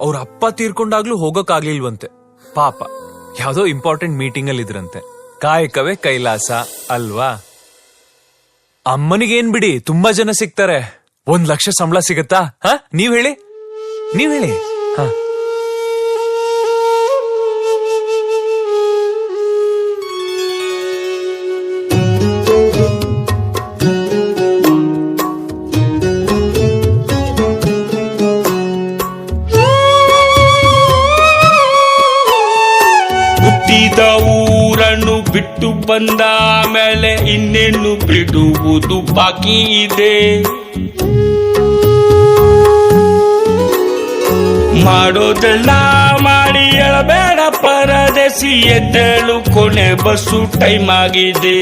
ಅವ್ರ ಅಪ್ಪ ತೀರ್ಕೊಂಡಾಗ್ಲೂ ಹೋಗೋಕಾಗ್ಲಿಲ್ವಂತೆ ಪಾಪ, ಯಾವ್ದೋ ಇಂಪಾರ್ಟೆಂಟ್ ಮೀಟಿಂಗ್ ಅಲ್ಲಿ ಇದ್ರಂತೆ ಕಾಯಕವೇ ಕೈಲಾಸ, ಅಲ್ವಾ? ಅಮ್ಮನಿಗೇನ್ ಬಿಡಿ, ತುಂಬಾ ಜನ ಸಿಗ್ತಾರೆ. ಒಂದ್ ಲಕ್ಷ ಸಂಬಳ ಸಿಗತ್ತಾ? ಹ? ನೀವ್ ಹೇಳಿ? ನೀವ್ ಹೇಳಿ? ಹ. ಊರನ್ನು ಬಿಟ್ಟು ಬಂದ ಮೇಲೆ ಇನ್ನೇನು ಬಿಡುವುದು ಬಾಕಿ ಇದೆ? ಮಾಡೋದೆಲ್ಲ ಮಾಡಿ ಹೇಳಬೇಡ ಪರದೆಸಿ ಎದ್ದೇಳು, ಕೊನೆ ಬಸ್ಸು ಟೈಮ್ ಆಗಿದೆ.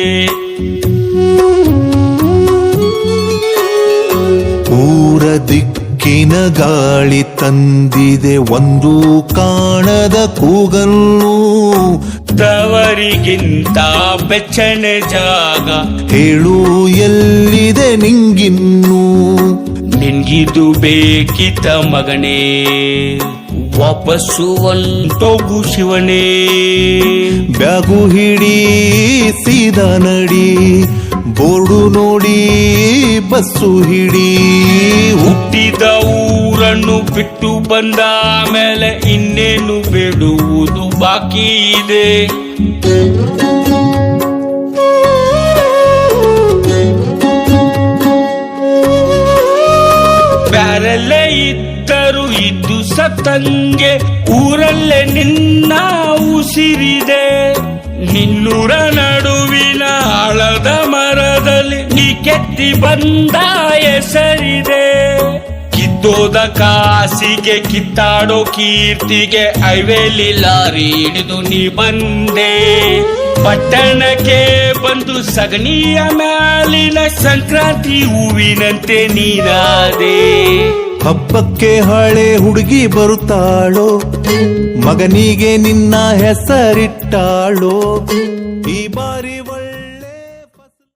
ಊರ ದಿಕ್ಕಿನ ಗಾಳಿ ತಂದಿದೆ, ಒಂದು ಕಾಣದ ಕೂಗನ್ನು ತವರಿಗಿಂತ ಬೆಚ್ಚನೆ ಜಾಗ. ಹೇಳು ಎಲ್ಲಿದೆ ನಿಂಗಿನ್ನು? ನಿನ್ಗಿದು ಬೇಕಿತ ಮಗನೇ. ವಾಪಸ್ಸು ಒಂಟೋಗು ಶಿವನೇ. ಬ್ಯಾಗು ಹಿಡಿ ಸೀದಾ ನಡಿ ಬೋರ್ಡು ನೋಡಿ ಬಸ್ಸು ಹಿಡಿ. ಹುಟ್ಟಿದ ಊರನ್ನು ಬಿಟ್ಟು ಬಂದ ಮೇಲೆ ಇನ್ನೇನು ಬಿಡುವುದು ಬಾಕಿ ಇದೆ. ಬ್ಯಾರಲ್ಲೇ ಇದ್ದರು ಇದ್ದು ಸತ್ತಂಗೆ ಊರಲ್ಲೇ ನಿನ್ನ ಉಸಿರಿದೆ. ನಿನ್ನೂರ ನಡುವಿನ ಆಳದ ಮರದಲ್ಲಿ ನೀ ಕೆತ್ತಿ ಬಂದ ಹೆಸರಿದೆ. ಕಿತ್ತೋದ ಕಾಸಿಗೆ ಕಿತ್ತಾಡೋ ಕೀರ್ತಿಗೆ ಐವೇಲಿ ಲಾರಿ ಹಿಡಿದು ನೀ ಬಂದೆ. ಪಟ್ಟಣಕ್ಕೆ ಬಂದು ಸಗಣಿಯ ಮ್ಯಾಲಿನ ಸಂಕ್ರಾಂತಿ ಹೂವಿನಂತೆ ನೀನಾದೆ ಹಬ್ಬಕ್ಕೆ ಹಳೆ ಹುಡುಗಿ ಬರುತ್ತಾಳೋ, ಮಗನಿಗೆ ನಿನ್ನ ಹೆಸರಿಟ್ಟಾಳೋ, ಈ ಬಾರಿ